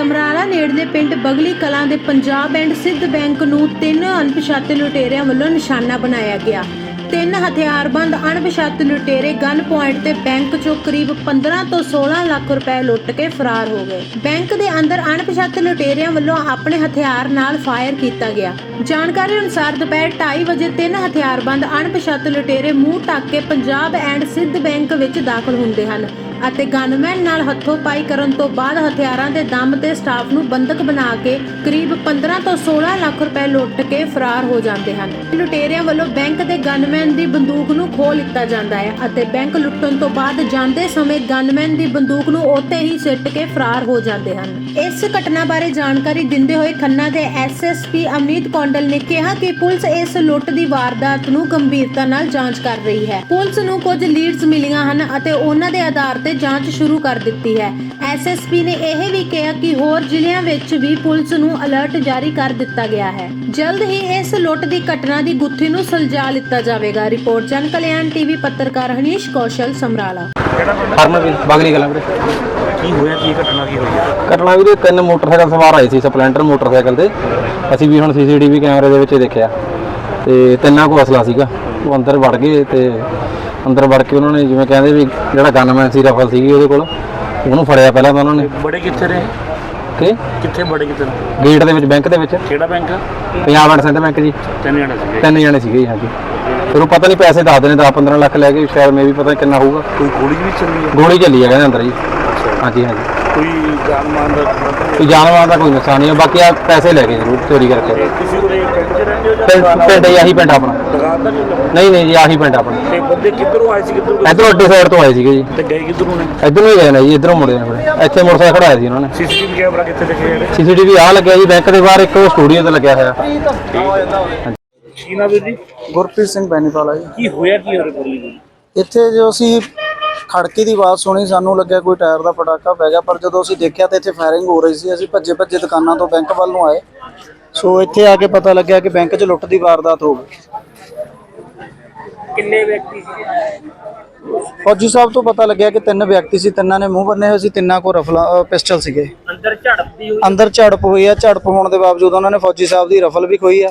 ਸਮਰਾਲਾ ਨੇੜਲੇ ਪਿੰਡ ਬਗਲੀ ਕਲਾਂ ਦੇ ਪੰਜਾਬ ਐਂਡ ਸਿੱਧ ਬੈਂਕ ਨੂੰ ਤਿੰਨ ਅਣਪਛਾਤੇ ਲੁਟੇਰਿਆਂ ਵੱਲੋਂ ਨਿਸ਼ਾਨਾ ਬਣਾਇਆ ਗਿਆ। ਤਿੰਨ ਹਥਿਆਰਬੰਦ ਅਣਪਛਾਤੇ ਲੁਟੇਰੇ ਗਨ ਪੁਆਇੰਟ ਤੇ ਬੈਂਕ ਚੋਂ ਕਰੀਬ 15 ਤੋਂ 16 ਲੱਖ ਰੁਪਏ ਲੁੱਟ ਕੇ ਫਰਾਰ ਹੋ ਗਏ। ਬੈਂਕ ਦੇ ਅੰਦਰ ਅਣਪਛਾਤੇ ਲੁਟੇਰਿਆਂ ਵੱਲੋਂ ਆਪਣੇ ਹਥਿਆਰ ਨਾਲ ਫਾਇਰ ਕੀਤਾ ਗਿਆ। ਜਾਣਕਾਰੀ ਅਨੁਸਾਰ ਦੁਪਹਿਰ 2:30 ਵਜੇ ਤਿੰਨ ਹਥਿਆਰਬੰਦ ਅਣਪਛਾਤੇ ਲੁਟੇਰੇ ਮੂੰਹ ਢੱਕ ਕੇ ਪੰਜਾਬ ਐਂਡ ਸਿੱਧ ਬੈਂਕ ਵਿੱਚ ਦਾਖਲ ਹੁੰਦੇ ਹਨ। ਅਤੇ ਗਨਮੈਨ ਨਾਲ ਹੱਥੋਂ ਪਾਈ ਕਰਨ ਤੋਂ ਬਾਅਦ ਹਥਿਆਰਾਂ ਦੇ ਦਮ ਤੇ ਸਟਾਫ ਨੂੰ ਬੰਦਕ ਬਣਾ ਕੇ ਕਰੀਬ 15 ਤੋਂ 16 ਲੱਖ ਰੁਪਏ ਲੁੱਟ ਕੇ ਫਰਾਰ ਹੋ ਜਾਂਦੇ ਹਨ। ਲੁਟੇਰਿਆਂ ਵੱਲੋਂ ਬੈਂਕ ਦੇ ਗਨਮੈਨ ਦੀ ਬੰਦੂਕ ਨੂੰ ਖੋਹ ਲਿੱਤਾ ਜਾਂਦਾ ਹੈ ਅਤੇ ਬੈਂਕ ਲੁੱਟਣ ਤੋਂ ਬਾਅਦ ਜਾਂਦੇ ਸਮੇਂ ਗਨਮੈਨ ਦੀ ਬੰਦੂਕ ਨੂੰ ਉੱਥੇ ਹੀ ਸਿੱਟ ਕੇ ਫਰਾਰ ਹੋ ਜਾਂਦੇ ਹਨ। ਇਸ ਘਟਨਾ ਬਾਰੇ ਜਾਣਕਾਰੀ ਦਿੰਦੇ ਹੋਏ ਖੰਨਾ ਦੇ ਐਸਐਸਪੀ ਅਮਨੀਤ ਕੌਂਡਲ ਨੇ ਕਿਹਾ ਕਿ ਪੁਲਿਸ ਇਸ ਲੁੱਟ ਦੀ ਵਾਰਦਾਤ ਨੂੰ ਗੰਭੀਰਤਾ ਨਾਲ ਜਾਂਚ ਕਰ ਰਹੀ ਹੈ। ਪੁਲਿਸ ਨੂੰ ਕੁਝ ਲੀਡਸ ਮਿਲੀਆਂ ਹਨ ਅਤੇ ਉਹਨਾਂ ਦੇ ਆਧਾਰ ਤੇ ਜਾਂਚ ਸ਼ੁਰੂ ਕਰ ਦਿੱਤੀ ਹੈ। ਐਸਐਸਪੀ ਨੇ ਇਹ ਵੀ ਕਿਹਾ ਕਿ ਹੋਰ ਜ਼ਿਲ੍ਹਿਆਂ ਵਿੱਚ ਵੀ ਪੁਲਿਸ ਨੂੰ ਅਲਰਟ ਜਾਰੀ ਕਰ ਦਿੱਤਾ ਗਿਆ ਹੈ। ਜਲਦ ਹੀ ਇਸ ਲੁੱਟ ਦੀ ਘਟਨਾ ਦੀ ਗੁੱਥੀ ਨੂੰ ਸੁਲਝਾ ਲਿੱਤਾ ਜਾਵੇਗਾ। ਰਿਪੋਰਟ ਜਨ ਕਲਿਆਣ ਟੀਵੀ ਪੱਤਰਕਾਰ ਹਨੀਸ਼ ਕੌਸ਼ਲ ਸਮਰਾਲਾ। ਫਰਮਵੀਰ ਬਾਗਲੀ ਕਲਾਂ ਵੀਰੇ। ਕੀ ਹੋਇਆ? ਕੀ ਘਟਨਾ ਕੀ ਹੋਈ ਹੈ? ਘਟਨਾ ਵੀਰੇ ਤਿੰਨ ਮੋਟਰਸਾਈਕਲ ਸਵਾਰ ਆਏ ਸੀ ਸਪਲੈਂਡਰ ਮੋਟਰਸਾਈਕਲ ਤੇ। ਅਸੀਂ ਵੀ ਹੁਣ ਸੀਸੀਟੀਵੀ ਕੈਮਰੇ ਦੇ ਵਿੱਚ ਦੇਖਿਆ। ਤੇ ਤਿੰਨਾਂ ਕੋਲ ਅਸਲਾ ਸੀਗਾ। ਉਹ ਅੰਦਰ ਵੜ ਗਏ ਤੇ ਅੰਦਰ ਵੜ ਕੇ ਉਹਨਾਂ ਨੇ ਜਿਵੇਂ ਕਹਿੰਦੇ ਵੀ ਜਿਹੜਾ ਗਨਮੈਨ ਸੀ ਰਫਲ ਸੀਗੀ ਉਹਦੇ ਕੋਲ ਉਹਨੂੰ ਫੜਿਆ ਪਹਿਲਾਂ ਤਾਂ ਉਹਨਾਂ ਨੇ। ਬੜੇ ਕਿੱਥੇ ਰਹੇ? ਕਿ? ਕਿੱਥੇ ਬੜੇ ਕਿੱਥੇ ਨੇ? ਗੇਟ ਦੇ ਵਿੱਚ ਬੈਂਕ ਦੇ ਵਿੱਚ। ਕਿਹੜਾ bank? Punjab and Sind bank ਜੀ। ਤਿੰਨ ਜਣੇ ਸੀਗੇ। ਤਿੰਨ ਜਣੇ ਸੀਗੇ ਜੀ ਹਾਂਜੀ। ਫਿਰ ਉਹ ਪਤਾ ਨਹੀਂ ਪੈਸੇ ਦੱਸਦੇ ਨੇ 10 15 ਲੱਖ ਲੈ ਕੇ ਸ਼ਾਇਦ ਮੇ ਵੀ ਪਤਾ ਕਿੰਨਾ ਹੋਊਗਾ। ਕੋਈ ਗੋਲੀ ਵੀ ਚੱਲੀ ਹੈ ਗੋਲੀ ਚੱਲੀ ਹੈ ਕਹਿੰਦੇ ਅੰਦਰ ਜੀ। ਹਾਂਜੀ ਹਾਂਜੀ। ਕੋਈ ਦਾ ਕੋਈ ਜਾਨਵਰਾਂ ਦਾ ਕੋਈ ਨੁਕਸਾਨ ਨਹੀਂ ਬਾਕੀ ਆ ਪੈਸੇ ਲੈ ਗਏ ਜ਼ਰੂਰ ਚੋਰੀ ਕਰਕੇ। ਤੁਸੀਂ ਉਰੇ ਪਿੰਡ 'ਚ ਰਹਿੰਦੇ ਹੋ ਜਾਂ ਪਿੰਡ ਪਿੰਡ ਹੀ ਆਹੀ ਪਿੰਡ ਆਪਣਾ। ਦੁਕਾਨ ਨਹੀਂ? ਨਹੀਂ ਨਹੀਂ ਜੀ ਆਹੀ ਪਿੰਡ ਆਪਣਾ। ਤੇ ਬੰਦੇ ਕਿੱਧਰੋਂ ਆਏ ਸੀ ਕਿੱਧਰੋਂ ਗਏ? ਇਧਰੋਂ ਅੱਡੇ ਸਾਈਡ ਤੋਂ ਆਏ ਸੀਗੇ ਜੀ। ਤੇ ਗਏ ਕਿੱਧਰੋਂ ਨੇ? ਇਧਰੋਂ ਹੀ ਗਏ ਨੇ ਜੀ ਇਧਰੋਂ ਮੁੜੇ ਨੇ ਇੱਥੇ ਮੋਟਰਸਾਈਕਲ ਖੜਾਇਆ ਸੀ ਉਹਨਾਂ ਨੇ। ਸੀਸੀਟੀਵੀ ਕੈਮਰਾ ਕਿੱਥੇ ਲਿਖੇ ਹੋਏ ਸੀਸੀਟੀਵੀ ਆ ਲੱਗਿਆ ਜੀ ਬੈਂਕ ਦੇ ਬਾਹਰ ਇੱਕ ਉਹ ਸਟੂਡੀਓ ਤੇ ਲੱਗਿਆ ਹੋਇਆ। ਕੀ ਨਾ ਵੀਰ ਜੀ? ਗੁਰਪ੍ਰੀਤ ਸਿੰਘ ਬੈਨੀਵਾਲਾ ਜੀ। ਕੀ ਹੋਇਆ ਕੀ ਹੋਰੇ ਬੋਲੀ ਇੱਥੇ ਜੋ ਅਸੀਂ ਖੜਕੇ ਦੀ ਆਵਾਜ਼ ਸੁਣੀ ਸਾਨੂੰ ਲੱਗਿਆ ਕੋਈ ਟਾਇਰ ਦਾ ਪਟਾਕਾ ਪੈ ਗਿਆ ਪਰ ਜਦੋਂ ਅਸੀਂ ਦੇਖਿਆ ਤਾਂ ਇੱਥੇ ਫਾਇਰਿੰਗ ਹੋ ਰਹੀ ਸੀ ਅਸੀਂ ਭੱਜੇ ਭੱਜੇ ਦੁਕਾਨਾਂ ਤੋਂ ਬੈਂਕ ਵੱਲ ਨੂੰ ਆਏ। ਸੋ ਇੱਥੇ ਆ ਕੇ ਪਤਾ ਲੱਗਿਆ ਕਿ ਬੈਂਕ 'ਚ ਲੁੱਟ ਦੀ ਵਾਰਦਾਤ ਹੋ ਗਈ। ਕਿੰਨੇ ਵਿਅਕਤੀ ਸੀ? ਫੌਜੀ ਸਾਹਿਬ ਤੋਂ ਪਤਾ ਲੱਗਿਆ ਕਿ ਤਿੰਨ ਵਿਅਕਤੀ ਸੀ ਤਿੰਨਾਂ ਨੇ ਮੂੰਹ ਬੰਨੇ ਹੋਏ ਸੀ ਤਿੰਨਾਂ ਕੋਲ ਰਫਲਾ ਪਿਸਟਲ ਸੀਗੇ। ਅੰਦਰ ਝੜਪਦੀ ਹੋਈ? ਅੰਦਰ ਝੜਪ ਹੋਈ ਆ ਝੜਪ ਹੋਣ ਦੇ ਬਾਵਜੂਦ ਉਹਨਾਂ ਨੇ ਫੌਜੀ ਸਾਹਿਬ ਦੀ ਰਫਲ ਵੀ ਖੋਈ ਆ।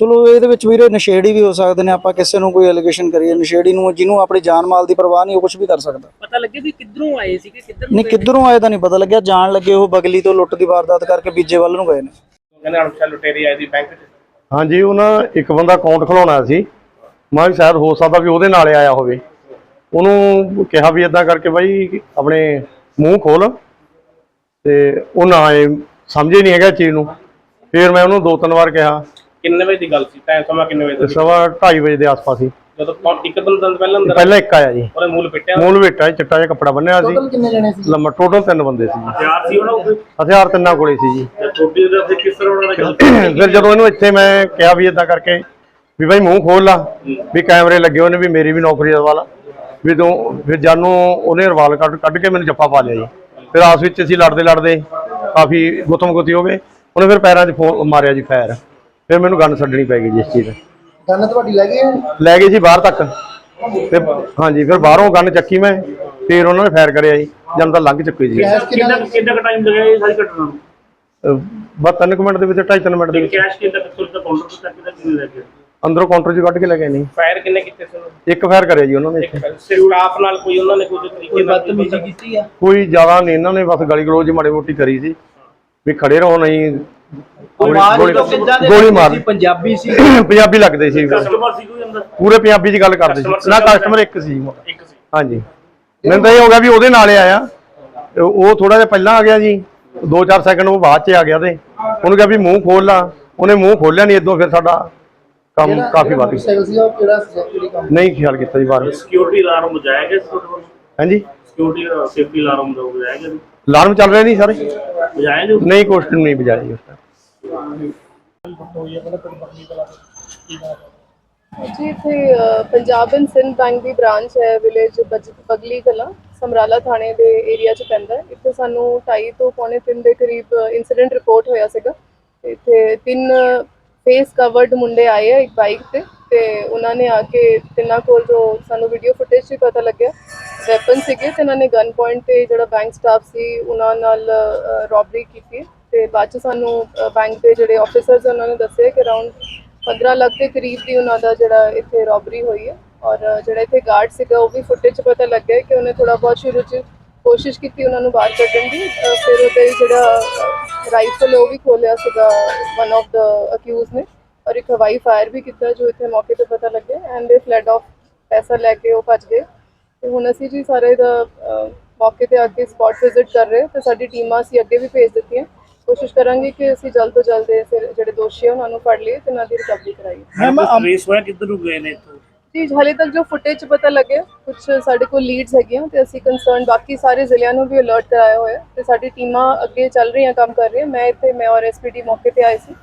ਚਲੋ ਇਹਦੇ ਵਿੱਚ ਵੀਰੇ ਨਸ਼ੇੜੀ ਵੀ ਹੋ ਸਕਦੇ ਨੇ ਆਪਾਂ ਕਿਸੇ ਨੂੰ ਕੋਈ ਅਲੀਗੇਸ਼ਨ ਕਰੀਏ ਨਸ਼ੇੜੀ ਨੂੰ ਜਿਹਨੂੰ ਆਪਣੀ ਜਾਨ ਮਾਲ ਦੀ ਪਰਵਾਹ ਨਹੀਂ ਉਹ ਕੁਝ ਵੀ ਕਰ ਸਕਦਾ। ਪਤਾ ਲੱਗੇ ਵੀ ਕਿੱਧਰੋਂ ਆਏ ਸੀ ਕਿ ਕਿੱਧਰ ਨਹੀਂ ਕਿੱਧਰੋਂ ਆਏ ਤਾਂ ਨਹੀਂ ਪਤਾ ਲੱਗਿਆ ਜਾਣ ਲੱਗੇ ਉਹ ਬਗਲੀ ਤੋਂ ਲੁੱਟ ਦੀ ਵਾਰਦਾਤ ਕਰਕੇ ਬੀਜੇ ਵੱਲ ਨੂੰ ਗਏ ਨੇ। ਕਹਿੰਦੇ ਅਣਪਛਾਤੇ ਲੁਟੇਰੀ ਆਏ ਸੀ ਬੈਂਕ 'ਚ? ਹਾਂਜੀ ਉਹਨਾਂ ਇੱਕ ਬੰਦਾ ਅਕਾਊਂਟ ਖੁਲਾਉਣਾ ਸੀ। ਮੈਂ ਵੀ ਸ਼ਾਇਦ ਹੋ ਸਕਦਾ ਵੀ ਉਹਦੇ ਨਾਲ ਆਇਆ ਹੋਵੇ। ਉਹਨੂੰ ਕਿਹਾ ਵੀ ਇਦਾਂ ਕਰਕੇ ਬਾਈ ਆਪਣੇ ਮੂੰਹ ਖੋਲ। ਤੇ ਉਹ ਨਾ ਆਏ ਸਮਝੇ ਨਹੀਂ ਹੈਗਾ ਚੀਜ਼ ਨੂੰ। ਫਿਰ ਮੈਂ ਉਹਨੂੰ ਦੋ ਤਿੰਨ ਵਾਰ ਕਿਹਾ। ਕਿੰਨੇ ਵਜੇ ਦੀ ਗੱਲ ਸੀ? ਟਾਈਮ ਸਮਾਂ ਕਿੰਨੇ ਵਜੇ ਦਾ ਸੀ? ਸਵਾ 2:30 ਵਜੇ ਦੇ ਆਸ-ਪਾਸ ਹੀ ਜਦੋਂ ਕੌਣ ਇੱਕ ਦਿਨ ਦਿਨ ਪਹਿਲਾਂ ਅੰਦਰ ਪਹਿਲਾਂ ਇੱਕ ਆਇਆ ਜੀ। ਉਹਨੇ ਮੂਲ ਪਿੱਟਿਆ। ਮੂਲ ਵੇਟਾ ਚਿੱਟਾ ਜਿਹਾ ਕੱਪੜਾ ਬੰਨਿਆ ਸੀ। ਕਿੰਨੇ ਜਣੇ ਸੀ? ਲੰਮਾ ਟੋਟਲ ਤਿੰਨ ਬੰਦੇ ਸੀ। ਹਥਿਆਰ ਸੀ ਉਹਨਾਂ ਕੋਲ? ਹਥਿਆਰ ਤਿੰਨਾਂ ਕੋਲੇ ਸੀ ਜੀ। ਤੇ ਛੋਟੀ ਦੇ ਫਿਰ ਕਿਸ ਤਰ੍ਹਾਂ ਉਹਨਾਂ ਨੇ ਗੱਲ ਫਿਰ ਜਦੋਂ ਇਹਨੂੰ ਇੱਥੇ ਮੈਂ ਕਿਹਾ ਵੀ ਇਦਾਂ ਕਰਕੇ ਵੀ ਭਾਈ ਮੂੰਹ ਖੋਲ ਲਾ ਵੀ ਕੈਮਰੇ ਲੱਗੇ ਹੋਏ ਨੇ ਵੀ ਮੇਰੀ ਵੀ ਨੌਕਰੀ ਦਾ ਸਵਾਲ ਆ ਵੀ ਤੂੰ ਫਿਰ ਜਾਨੂੰ ਉਹਨੇ ਰਵਾਲ ਕੱਢ ਕੱਢ ਕੇ ਮੈਨੂੰ ਜੱਫਾ ਪਾ ਲਿਆ ਜੀ। ਫਿਰ ਆਸ ਵਿੱਚ ਅਸੀਂ ਲੜਦੇ ਲੜਦੇ ਕਾਫੀ ਗੁੱਤਮ ਗੁੱਤੀ ਹੋ ਗਏ। ਉਹਨੇ ਫਿਰ ਪੈਰਾਂ 'ਚ ਫੋ- ਮਾਰਿਆ ਜੀ ਫਾਇਰ। ਫਿਰ ਮੈਨੂੰ ਗਨ ਛੱਡਣੀ ਪੈ ਗਈ ਜੀ ਇਸ ਚੀਜ਼ ਦੀ। ਗੰਨ ਤੁਹਾਡੀ ਲੈ ਗਏ ਲੈ ਗਏ ਜੀ ਬਾਹਰ ਤੱਕ। ਤੇ ਹਾਂਜੀ ਫਿਰ ਬਾਹਰੋਂ ਗਨ ਚੱਕੀ ਮੈਂ ਫਿਰ ਉਹਨਾਂ ਨੇ ਫਾਇਰ ਕਰਿਆ ਜੀ ਜਦ ਤਾਂ ਲੰਘ ਚੁੱਕੀ ਜੀ। ਕਿੰਨਾ ਕਿੰਨਾ ਟਾਈਮ ਲੱਗਿਆ ਇਹ ਸਾਰੀ ਘਟਨਾ ਨੂੰ? ਬਸ ਤਿੰਨ ਕੁ ਮਿੰਟ ਦੇ ਵਿੱਚ ਢਾਈ ਤਿੰਨ ਮਿੰਟ ਦੇ ਵਿੱਚ। ਕੈਸ਼ ਕਿੰਨਾ ਕਿੱਥੋਂ ਦਾ ਕਾਊਂਟਰ ਤੋਂ ਤੱਕ ਦਾ ਕਿੰਨੇ ਲੱਗੇ ਅੰਦਰੋਂ ਕਾਊਂਟਰ 'ਚ ਕੱਢ ਕੇ ਲੈ ਗਏ ਨਹੀਂ। ਫਾਇਰ ਕਿੰਨੇ ਕੀਤੇ ਸੀ ਉਹਨਾਂ ਇੱਕ ਫਾਇਰ ਕਰਿਆ ਜੀ ਉਹਨਾਂ ਨੇ ਸਟਾਫ ਨਾਲ ਕੋਈ ਉਹਨਾਂ ਨੇ ਕੋਈ ਤਰੀਕੇ ਨਾਲ ਬਦਤਮੀਜ਼ੀ ਕੀਤੀ? ਆ? ਕੋਈ ਜ਼ਿਆਦਾ ਨਹੀਂ ਇਹਨਾਂ ਨੇ ਬਸ ਗਲੀ ਗਲੋਚ ਮਾੜੀ ਮੋਟੀ ਕਰੀ ਸੀ। ਵੀ ਖੜੇ ਰਹੋ ਨਹੀਂ ਗੋਲੀ ਮਾਰ ਪੰਜਾਬੀ ਸੀ। ਪੰਜਾਬੀ ਲੱਗਦੇ ਸੀ। ਕਸਟਮਰ ਸੀ ਕੋਈ ਅੰਦਰ? ਪੂਰੇ ਪੰਜਾਬੀ ਚ ਗੱਲ ਕਰਦੇ ਸੀ। ਨਾ ਕਸਟਮਰ ਇੱਕ ਸੀ। ਇੱਕ ਸੀ। ਹਾਂਜੀ। ਮੈਨੂੰ ਤਾਂ ਇਹ ਹੋ ਗਿਆ ਵੀ ਉਹਦੇ ਨਾਲ ਆਇਆ। ਉਹ ਥੋੜਾ ਜਿਹਾ ਪਹਿਲਾਂ ਆ ਗਿਆ ਜੀ। 2-4 ਸੈਕਿੰਡ ਉਹ ਬਾਅਦ ਚ ਆ ਗਿਆ ਤੇ। ਉਹਨੂੰ ਕਿਹਾ ਵੀ ਮੂੰਹ ਖੋਲ ਲਾ। ਉਹਨੇ ਮੂੰਹ ਖੋਲਿਆ ਨਹੀਂ ਇਦੋਂ ਫਿਰ ਸਾਡਾ ਕੰਮ ਕਾਫੀ ਵੱਧ ਗਿਆ। ਨਹੀਂ ਖਿਆਲ ਕੀਤਾ ਜੀ ਬਾਹਰ। ਸਿਕਿਉਰਿਟੀ ਅਲਾਰਮ ਬਜਾਇਆ ਗਿਆ ਹਾਂਜੀ? ਸਿਕਿਉਰਿਟੀ ਸੇਫਟੀ ਅਲਾਰਮ ਦਾ ਬਜਾਇਆ ਗਿਆ ਅਲਾਰਮ ਚੱਲ ਰਿਹਾ ਨਹੀਂ ਸਾਰੇ। ਬਜਾਇਆ ਜੋ ਨਹੀਂ ਕੁਐਸਚਨ ਨਹੀਂ ਬਜਾਈ ਉਸ time ਜੀ, ਇੱਥੇ ਪੰਜਾਬ ਐਂਡ ਸਿੰਧ ਬੈਂਕ ਦੀ ਬ੍ਰਾਂਚ ਹੈ, ਵਿਲੇਜ ਬਗਲੀ ਕਲਾ, ਸਮਰਾਲਾ ਥਾਣੇ ਦੇ ਏਰੀਆ 'ਚ ਪੈਂਦਾ ਹੈ। ਇੱਥੇ ਸਾਨੂੰ 2:30 ਤੋਂ ਪੌਣੇ 3 ਦੇ ਕਰੀਬ ਇਨਸੀਡੈਂਟ ਰਿਪੋਰਟ ਹੋਇਆ ਸੀਗਾ। ਤੇ ਇੱਥੇ ਤਿੰਨ ਫੇਸ ਕਵਰਡ ਮੁੰਡੇ ਆਏ ਆ ਇੱਕ ਬਾਈਕ ਤੇ ਤੇ ਉਹਨਾਂ ਨੇ ਆ ਕੇ ਤਿੰਨਾਂ ਕੋਲ ਜੋ ਸਾਨੂੰ ਵੀਡੀਓ ਫੁਟੇਜ 'ਚ ਪਤਾ ਲੱਗਿਆ ਵੈਪਨ ਸੀਗੇ ਤੇ ਇਹਨਾਂ ਨੇ ਗਨ ਪੁਆਇੰਟ ਤੇ ਜਿਹੜਾ ਬੈਂਕ ਸਟਾਫ ਸੀ, ਉਹਨਾਂ ਨਾਲ ਰੋਬਰੀ ਕੀਤੀ ਤੇ ਬਾਅਦ ਚ ਸਾਨੂੰ ਬੈਂਕ ਦੇ ਜਿਹੜੇ ਆਫੀਸਰਸ ਉਹਨਾਂ ਨੇ ਦੱਸਿਆ ਕਿ ਅਰਾਊਂਡ 15 ਲੱਖ ਦੇ ਕਰੀਬ ਦੀ ਉਹਨਾਂ ਦਾ ਜਿਹੜਾ ਇੱਥੇ ਰੋਬਰੀ ਹੋਈ ਹੈ। ਔਰ ਜਿਹੜਾ ਇੱਥੇ ਗਾਰਡ ਸੀਗਾ, ਉਹ ਵੀ ਫੁਟੇਜ 'ਚ ਪਤਾ ਲੱਗਿਆ ਕਿ ਉਹਨੇ ਥੋੜਾ ਬਹੁਤ ਸ਼ੁਰੂ 'ਚ ਕੋਸ਼ਿਸ਼ ਕੀਤੀ ਉਹਨਾਂ ਨੂੰ ਬਾਹਰ ਕੱਢਣ ਦੀ। ਫਿਰ ਉਹਦੇ ਜਿਹੜਾ ਰਾਈਫਲ ਉਹ ਵੀ ਖੋਲਿਆ ਸੀਗਾ ਵਨ ਆਫ ਦਾ ਅਕਿਊਜ਼ ਨੇ। ਔਰ ਇੱਕ ਹਵਾਈ ਫਾਇਰ ਵੀ ਕੀਤਾ ਜੋ ਇੱਥੇ ਮੌਕੇ ਤੇ ਪਤਾ ਲੱਗਿਆ ਐਂਡ ਦੇ ਫਲੈਡ ਆਫ ਪੈਸਾ ਲੈ ਕੇ ਉਹ ਭੱਜ ਗਏ। ਤੇ ਹੁਣ ਅਸੀਂ ਜੀ ਸਾਰੇ ਦਾ ਮੌਕੇ ਤੇ ਆ ਕੇ ਸਪੌਟ ਵਿਜ਼ਿਟ ਕਰ ਰਹੇ ਹਾਂ ਤੇ ਸਾਡੀ ਟੀਮਾਂ ਅਸੀਂ ਅੱਗੇ ਵੀ ਭੇਜ ਦਿੱਤੀਆਂ। ਕੋਸ਼ਿਸ਼ ਕਰਾਂਗੇ ਕਿ ਅਸੀਂ ਜਲਦ ਤੋਂ ਜਲਦ ਇਹ ਫਿਰ ਜਿਹੜੇ ਦੋਸ਼ੀ ਆ ਉਹਨਾਂ ਨੂੰ ਫੜ ਲਈਏ ਤੇ ਉਹਨਾਂ ਦੀ ਰਿਕਵਰੀ ਕਰਾਈਏ। ਮੈਮ ਰੇਸ ਹੋਇਆ ਕਿੱਧਰ ਨੂੰ ਗਏ ਨੇ ਇੱਥੋਂ? ਜੀ ਹਾਲੇ ਤੱਕ ਜੋ ਫੁਟੇਜ ਪਤਾ ਲੱਗਿਆ ਕੁਝ ਸਾਡੇ ਕੋਲ ਲੀਡਸ ਹੈਗੀਆਂ ਤੇ ਅਸੀਂ ਕੰਸਰਨ ਬਾਕੀ ਸਾਰੇ ਜ਼ਿਲ੍ਹਿਆਂ ਨੂੰ ਵੀ ਅਲਰਟ ਕਰਾਇਆ ਹੋਇਆ ਤੇ ਸਾਡੀ ਟੀਮਾਂ ਅੱਗੇ ਚੱਲ ਰਹੀਆਂ ਕੰਮ ਕਰ ਰਹੀਆਂ। ਮੈਂ ਇੱਥੇ ਮੈਂ ਔਰ ਐਸਪੀਡੀ ਮੌਕੇ ਤੇ ਆਏ ਸੀ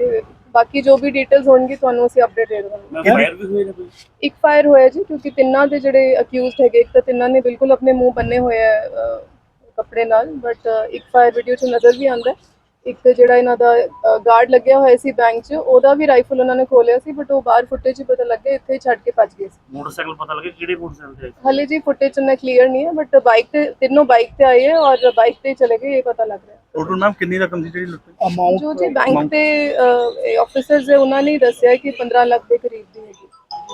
ਤੇ ਬਾਕੀ ਜੋ ਵੀ ਡਿਟੇਲਸ ਹੋਣਗੀ ਤੁਹਾਨੂੰ ਅਸੀਂ ਅਪਡੇਟ ਦੇ ਦੇਵਾਂਗੇ। ਫਾਇਰ ਵੀ ਹੋਏ ਨੇ ਕੋਈ? ਇੱਕ ਫਾਇਰ ਹੋਇਆ ਜੀ ਕਿਉਂਕਿ ਤਿੰਨਾਂ ਦੇ ਜਿਹੜੇ ਅਕਿਊਜ਼ਡ ਹੈਗੇ ਇੱਕ ਤਾਂ ਤਿੰਨਾਂ ਨੇ ਬਿਲਕੁਲ ਆਪਣੇ ਮੂੰਹ ਬੰਨੇ ਹੋਏ ਆ ਕੱਪੜੇ ਨਾਲ ਬਟ ਇੱਕ ਫਾਇਰ ਵੀਡੀਓ 'ਚ ਨਜ਼ਰ ਵੀ ਆਉਂਦਾ ਹੈ। ਇੱਕ ਜਿਹੜਾ ਇਹਨਾਂ ਦਾ ਗਾਰਡ ਲੱਗਿਆ ਹੋਇਆ ਸੀ ਬੈਂਕ 'ਚ ਉਹਦਾ ਵੀ ਰਾਈਫਲ ਉਹਨਾਂ ਨੇ ਖੋਲਿਆ ਸੀ ਬਟ ਉਹ ਬਾਹਰ ਫੁਟੇਜ 'ਚ ਪਤਾ ਲੱਗਿਆ ਇੱਥੇ ਹੀ ਛੱਡ ਕੇ ਭੱਜ ਗਏ ਸੀ ਮੋਟਰਸਾਈਕਲ ਪਤਾ ਲੱਗੇ ਕਿਹੜੇ ਮੋਟਰਸਾਈਕਲ ਤੇ ਆਏ? ਹਾਲੇ ਜੀ ਫੁਟੇਜ 'ਚ ਨਾ ਕਲੀਅਰ ਨਹੀਂ ਹੈ ਬਟ ਬਾਈਕ ਤੇ ਤਿੰਨੋਂ ਬਾਈਕ ਤੇ ਆਏ ਹੈ ਔਰ ਬਾਈਕ ਤੇ ਹੀ ਚਲੇ ਗਏ ਇਹ ਪਤਾ ਲੱਗ ਰਿਹਾ ਟੋਟਲ ਮੈਮ ਕਿੰਨੀ ਰਕਮ ਸੀ ਜਿਹੜੀ ਲੁੱਟੀ ਜੋ ਜੀ ਬੈਂਕ ਦੇ ਆਫੀਸਰਸ ਹੈ ਉਹਨਾਂ ਨੇ ਦੱਸਿਆ ਕਿ 15 ਲੱਖ ਦੇ ਕਰੀਬ ਦੀ